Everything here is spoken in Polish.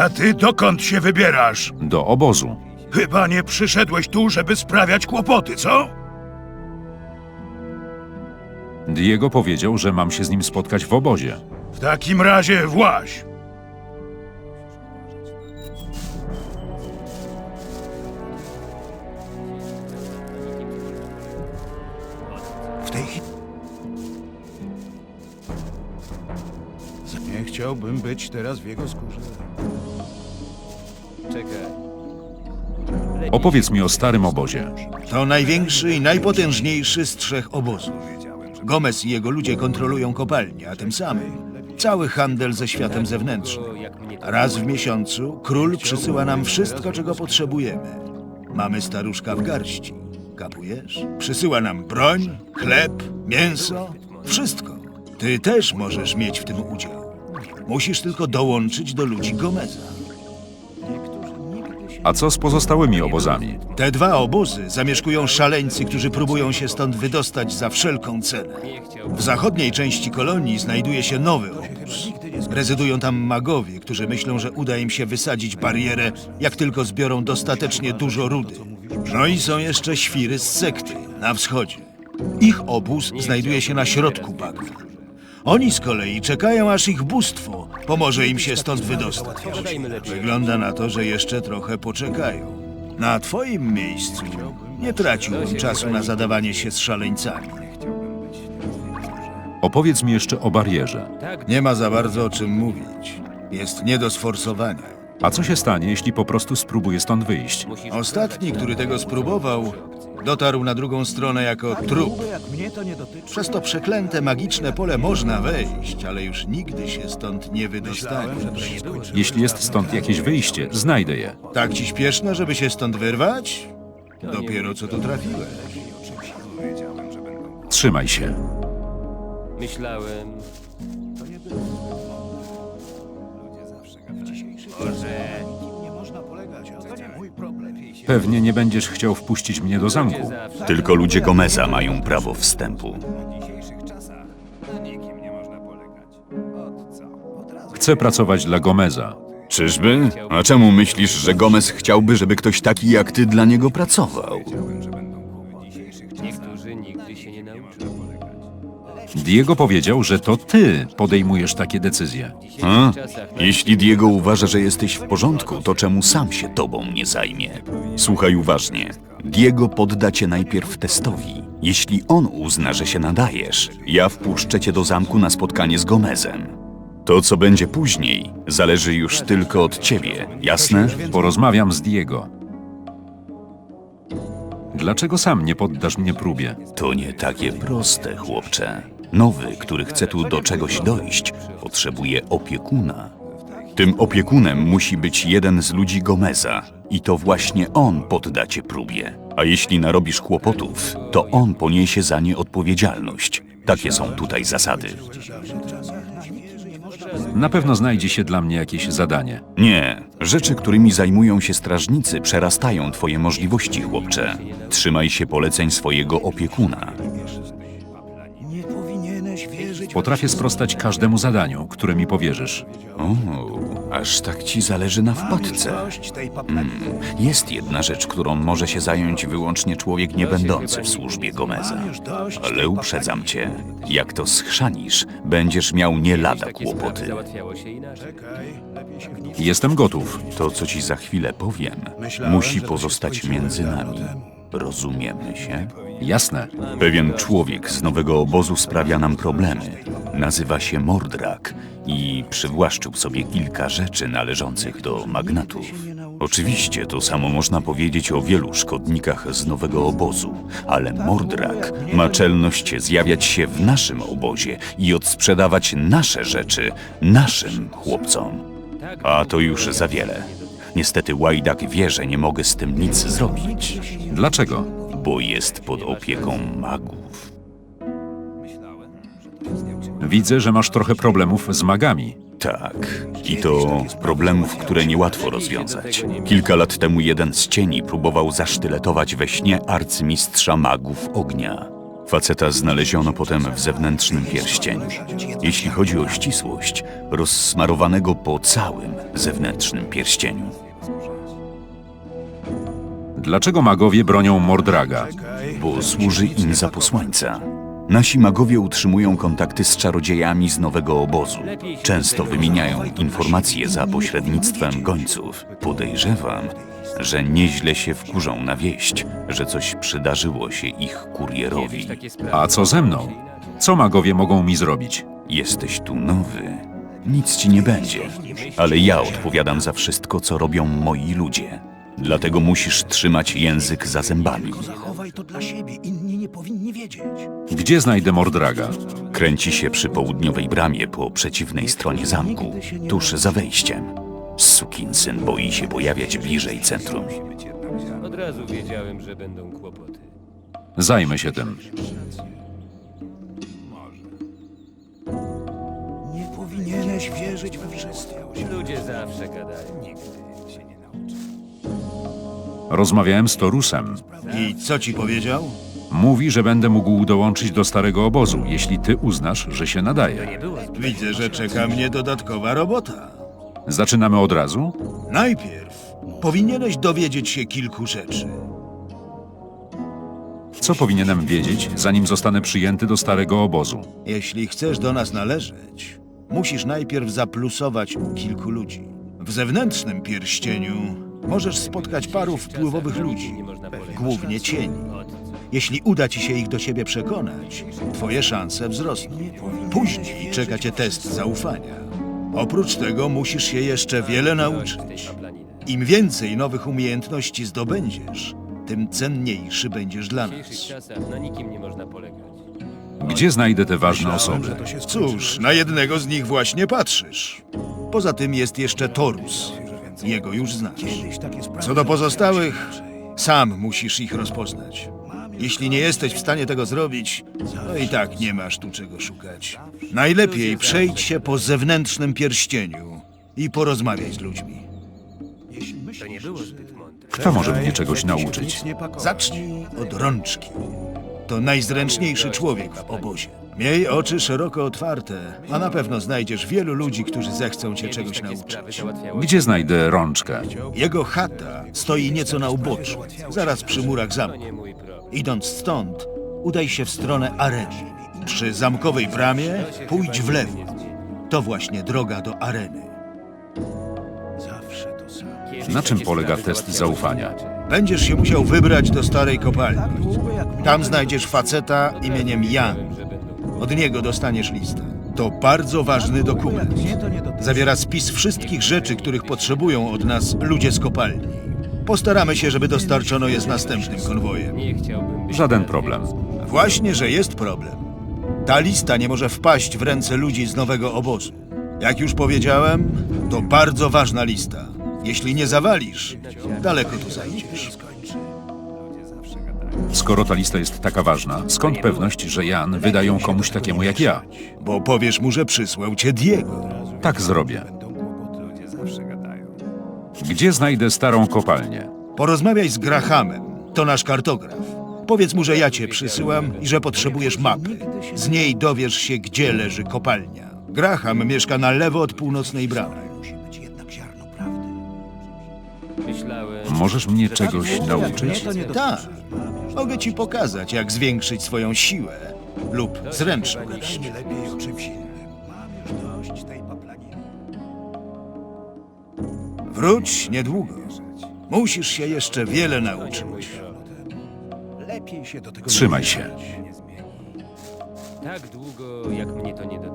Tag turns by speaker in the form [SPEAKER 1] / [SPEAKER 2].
[SPEAKER 1] A ty dokąd się wybierasz?
[SPEAKER 2] Do obozu.
[SPEAKER 1] Chyba nie przyszedłeś tu, żeby sprawiać kłopoty, co?
[SPEAKER 2] Diego powiedział, że mam się z nim spotkać w obozie.
[SPEAKER 1] W takim razie właź. W tej chwili... Nie chciałbym być teraz w jego skórze.
[SPEAKER 2] Opowiedz mi o starym obozie.
[SPEAKER 3] To największy i najpotężniejszy z trzech obozów. Gomez i jego ludzie kontrolują kopalnię, a tym samym cały handel ze światem zewnętrznym. Raz w miesiącu król przysyła nam wszystko, czego potrzebujemy. Mamy staruszka w garści. Kapujesz? Przysyła nam broń, chleb, mięso, wszystko. Ty też możesz mieć w tym udział. Musisz tylko dołączyć do ludzi Gomeza.
[SPEAKER 2] A co z pozostałymi obozami?
[SPEAKER 3] Te dwa obozy zamieszkują szaleńcy, którzy próbują się stąd wydostać za wszelką cenę. W zachodniej części kolonii znajduje się nowy obóz. Rezydują tam magowie, którzy myślą, że uda im się wysadzić barierę, jak tylko zbiorą dostatecznie dużo rudy. No i są jeszcze świry z sekty na wschodzie. Ich obóz znajduje się na środku bagna. Oni z kolei czekają, aż ich bóstwo pomoże im się stąd wydostać. Wygląda na to, że jeszcze trochę poczekają. Na twoim miejscu nie traciłbym czasu na zadawanie się z szaleńcami.
[SPEAKER 2] Opowiedz mi jeszcze o barierze.
[SPEAKER 3] Nie ma za bardzo o czym mówić. Jest nie do sforsowania.
[SPEAKER 2] A co się stanie, jeśli po prostu spróbuję stąd wyjść?
[SPEAKER 3] Ostatni, który tego spróbował, dotarł na drugą stronę jako trup. Przez to przeklęte magiczne pole można wejść, ale już nigdy się stąd nie wydostanie.
[SPEAKER 2] Jeśli jest stąd jakieś wyjście, znajdę je.
[SPEAKER 3] Tak ci śpieszno, żeby się stąd wyrwać? Dopiero co tu trafiłeś.
[SPEAKER 2] Trzymaj się.
[SPEAKER 4] Myślałem.
[SPEAKER 2] Pewnie nie będziesz chciał wpuścić mnie do zamku.
[SPEAKER 5] Tylko ludzie Gomeza mają prawo wstępu.
[SPEAKER 2] Chcę pracować dla Gomeza.
[SPEAKER 5] Czyżby? A czemu myślisz, że Gomez chciałby, żeby ktoś taki jak ty dla niego pracował?
[SPEAKER 2] Diego powiedział, że to ty podejmujesz takie decyzje.
[SPEAKER 5] A? Jeśli Diego uważa, że jesteś w porządku, to czemu sam się tobą nie zajmie? Słuchaj uważnie. Diego podda cię najpierw testowi. Jeśli on uzna, że się nadajesz, ja wpuszczę cię do zamku na spotkanie z Gomezem. To, co będzie później, zależy już tylko od ciebie, jasne?
[SPEAKER 2] Porozmawiam z Diego. Dlaczego sam nie poddasz mnie próbie?
[SPEAKER 5] To nie takie proste, chłopcze. Nowy, który chce tu do czegoś dojść, potrzebuje opiekuna.
[SPEAKER 3] Tym opiekunem musi być jeden z ludzi Gomeza i to właśnie on podda cię próbie. A jeśli narobisz kłopotów, to on poniesie za nie odpowiedzialność. Takie są tutaj zasady.
[SPEAKER 2] Na pewno znajdzie się dla mnie jakieś zadanie.
[SPEAKER 3] Nie, rzeczy, którymi zajmują się strażnicy, przerastają twoje możliwości, chłopcze. Trzymaj się poleceń swojego opiekuna.
[SPEAKER 2] Potrafię sprostać każdemu zadaniu, które mi powierzysz.
[SPEAKER 3] O, aż tak ci zależy na wpadce. Mm, jest jedna rzecz, którą może się zająć wyłącznie człowiek niebędący w służbie Gomeza. Ale uprzedzam cię, jak to schrzanisz, będziesz miał nie lada kłopoty.
[SPEAKER 2] Jestem gotów.
[SPEAKER 3] To, co ci za chwilę powiem, musi pozostać między nami. Rozumiemy się?
[SPEAKER 2] Jasne.
[SPEAKER 3] Pewien człowiek z nowego obozu sprawia nam problemy. Nazywa się Mordrak i przywłaszczył sobie kilka rzeczy należących do magnatów. Oczywiście to samo można powiedzieć o wielu szkodnikach z nowego obozu, ale Mordrak ma czelność zjawiać się w naszym obozie i odsprzedawać nasze rzeczy naszym chłopcom. A to już za wiele. Niestety Łajdak wie, że nie mogę z tym nic zrobić,
[SPEAKER 2] Dlaczego?
[SPEAKER 3] Bo jest pod opieką magów.
[SPEAKER 2] Widzę, że masz trochę problemów z magami.
[SPEAKER 3] Tak, i to problemów, które niełatwo rozwiązać. Kilka lat temu jeden z cieni próbował zasztyletować we śnie arcymistrza magów ognia. Faceta znaleziono potem w zewnętrznym pierścieniu. Jeśli chodzi o ścisłość, rozsmarowanego po całym zewnętrznym pierścieniu.
[SPEAKER 2] Dlaczego magowie bronią Mordraga?
[SPEAKER 3] bo służy im za posłańca. Nasi magowie utrzymują kontakty z czarodziejami z nowego obozu. Często wymieniają informacje za pośrednictwem gońców. Podejrzewam, że nieźle się wkurzą na wieść, że coś przydarzyło się ich kurierowi.
[SPEAKER 2] A co ze mną? Co magowie mogą mi zrobić?
[SPEAKER 3] Jesteś tu nowy. Nic ci nie będzie, ale ja odpowiadam za wszystko, co robią moi ludzie. Dlatego musisz trzymać język za zębami.
[SPEAKER 1] Zachowaj to dla siebie, inni nie powinni wiedzieć.
[SPEAKER 2] Gdzie znajdę Mordraga?
[SPEAKER 3] Kręci się przy południowej bramie po przeciwnej stronie zamku, tuż za wejściem. Sukinsyn boi się pojawiać bliżej centrum.
[SPEAKER 6] Od razu wiedziałem, że będą kłopoty.
[SPEAKER 2] Zajmę się tym.
[SPEAKER 1] Nie powinieneś wierzyć we wszystko.
[SPEAKER 6] Ludzie zawsze gadają.
[SPEAKER 2] Rozmawiałem z Torusem.
[SPEAKER 5] I co ci powiedział?
[SPEAKER 2] Mówi, że będę mógł dołączyć do starego obozu, jeśli ty uznasz, że się nadaje.
[SPEAKER 5] Widzę, że czeka mnie dodatkowa robota.
[SPEAKER 2] Zaczynamy od razu?
[SPEAKER 5] Najpierw powinieneś dowiedzieć się kilku rzeczy.
[SPEAKER 2] Co powinienem wiedzieć, zanim zostanę przyjęty do starego obozu?
[SPEAKER 5] Jeśli chcesz do nas należeć, musisz najpierw zaplusować u kilku ludzi. W zewnętrznym pierścieniu możesz spotkać paru wpływowych ludzi, głównie cieni. Jeśli uda ci się ich do siebie przekonać, twoje szanse wzrosną. Później czeka cię test zaufania. Oprócz tego musisz się jeszcze wiele nauczyć. Im więcej nowych umiejętności zdobędziesz, tym cenniejszy będziesz dla
[SPEAKER 6] W dzisiejszych
[SPEAKER 5] nas.
[SPEAKER 6] czasach na nikim nie można polegać.
[SPEAKER 2] Gdzie znajdę te ważne osoby?
[SPEAKER 5] Cóż, na jednego z nich właśnie patrzysz. Poza tym jest jeszcze Torus. Jego już znasz. Co do pozostałych, sam musisz ich rozpoznać. Jeśli nie jesteś w stanie tego zrobić, to i tak nie masz tu czego szukać. Najlepiej przejdź się po zewnętrznym pierścieniu i porozmawiaj z ludźmi.
[SPEAKER 2] Kto może mnie czegoś nauczyć?
[SPEAKER 5] Zacznij od rączki. To najzręczniejszy człowiek w obozie. Miej oczy szeroko otwarte, a na pewno znajdziesz wielu ludzi, którzy zechcą cię czegoś nauczyć.
[SPEAKER 2] Gdzie znajdę rączkę?
[SPEAKER 5] Jego chata stoi nieco na uboczu, zaraz przy murach zamku. Idąc stąd, udaj się w stronę areny. Przy zamkowej bramie pójdź w lewo. To właśnie droga do areny.
[SPEAKER 2] Na czym polega test zaufania?
[SPEAKER 5] Będziesz się musiał wybrać do starej kopalni. Tam znajdziesz faceta imieniem Jan. Od niego dostaniesz listę. To bardzo ważny dokument. Zawiera spis wszystkich rzeczy, których potrzebują od nas ludzie z kopalni. Postaramy się, żeby dostarczono je z następnym konwojem.
[SPEAKER 6] Nie chciałbym być
[SPEAKER 2] Żaden problem.
[SPEAKER 5] Właśnie, że jest problem. Ta lista nie może wpaść w ręce ludzi z nowego obozu.
[SPEAKER 3] Jak już powiedziałem, to bardzo ważna lista. Jeśli nie zawalisz, daleko tu zajdziesz.
[SPEAKER 2] Skoro ta lista jest taka ważna, skąd pewność, że Jan wyda ją komuś takiemu jak ja?
[SPEAKER 3] Bo powiesz mu, że przysłał cię Diego.
[SPEAKER 2] Tak zrobię. Gdzie znajdę starą kopalnię?
[SPEAKER 3] Porozmawiaj z Grahamem, to nasz kartograf. Powiedz mu, że ja cię przysyłam i że potrzebujesz mapy. Z niej dowiesz się, gdzie leży kopalnia. Graham mieszka na lewo od północnej bramy.
[SPEAKER 4] Myślałem...
[SPEAKER 2] Możesz mnie czegoś nauczyć?
[SPEAKER 3] Tak. Mogę ci pokazać, jak zwiększyć swoją siłę lub zręczność. Wróć niedługo. Musisz się jeszcze wiele nauczyć.
[SPEAKER 2] Trzymaj się.
[SPEAKER 4] Tak długo, jak mnie to nie dotyczy.